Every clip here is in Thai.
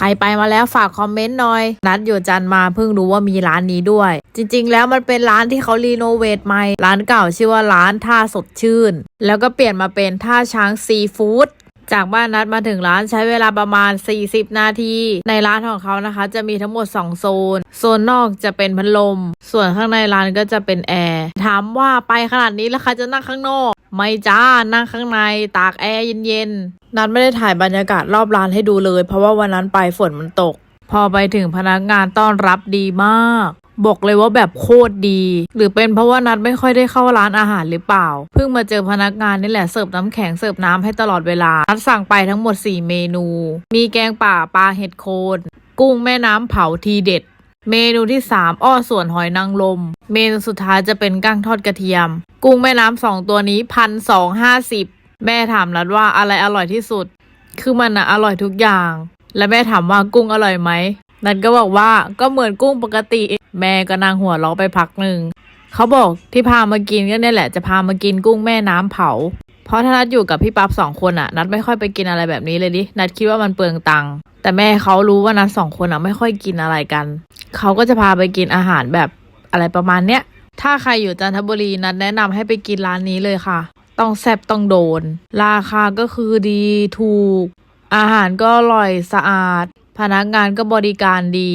ครไปมาแล้วฝากคอมเมนต์หน่อย นัดอยู่จันมาเพิ่งรู้ว่ามีร้านนี้ด้วย จริงๆ แล้วมันเป็นร้านที่เขารีโนเวทใหม่ ร้านเก่าชื่อว่าร้านท่าสดชื่น แล้วก็เปลี่ยนมาเป็นท่าช้างซีฟู้ดจากบ้านนัดมาถึงร้านใช้เวลาประมาณ 40 นาที ในร้านของเขานะคะ จะมีทั้งหมด 2 โซน โซนนอกจะเป็นพัดลม ส่วนข้างในร้านก็จะเป็นแอร์ ถามว่าไปขนาดนี้แล้วใครจะนั่งข้างนอก ไม่จ้านั่งข้างในตากแอร์เย็นๆ นัดไม่ได้ถ่ายบรรยากาศรอบร้านให้ดูเลย เพราะว่าวันนั้นไปฝนมันตก พอไปถึงพนักงานต้อนรับดีมาก บอกเลยว่าแบบโคตรดี หรือเป็นเพราะว่านัดไม่ค่อยได้เข้าร้านอาหารหรือเปล่า เพิ่งมาเจอพนักงานนี่แหละเสิร์ฟน้ำแข็งเสิร์ฟน้ำให้ตลอดเวลา นัดสั่งไปทั้งหมด 4 เมนู มีแกงป่าปลาเห็ดโคน กุ้งแม่น้ำเผาทีเด็ด เมนูที่ 3 อ้อส่วนหอยนางรมเมนูสุดท้ายจะเป็นกั้งทอดกระเทียม กุ้งแม่น้ำสองตัวนี้พันสองห้าสิบแม่ถามนัดว่าอะไรอร่อยที่สุด คือมันอะอร่อยทุกอย่าง และแม่ถามว่ากุ้งอร่อยไหมนันก็บอกว่าก็เหมือนกุ้งปกติ แม่ก็นั่งหัวเราะไปพักหนึ่งเขาบอกที่พามากินก็เนี่ยแหละจะพามากินกุ้งแม่น้ำเผา เพราะถ้านัดอยู่กับพี่ปั๊บสองคนอะนัดไม่ค่อยไปกินอะไรแบบนี้เลยดินัดคิดว่ามันเปลืองตังค์แต่แม่เขารู้ว่านัดสองคนอะไม่ค่อยกินอะไรกัน เขาก็จะพาไปกินอาหารแบบอะไรประมาณเนี้ย ถ้าใครอยู่จันทบุรีนัดแนะนำให้ไปกินร้านนี้เลยค่ะ ต้องแซ่บต้องโดน ราคาก็คือดีถูก อาหารก็อร่อยสะอาด พนักงานก็บริการดี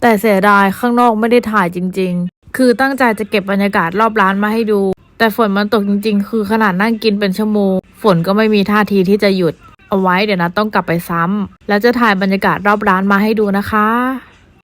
แต่เสียดายข้างนอกไม่ได้ถ่ายจริง ๆ คือตั้งใจจะเก็บบรรยากาศรอบร้านมาให้ดู แต่ฝนมันตกจริง ๆ คือขนาดนั่งกินเป็นชั่วโมง ฝนก็ไม่มีท่าทีที่จะหยุดเอาไว้เดี๋ยวนะต้องกลับไปซ้ำแล้วจะถ่ายบรรยากาศรอบร้านมาให้ดูนะคะ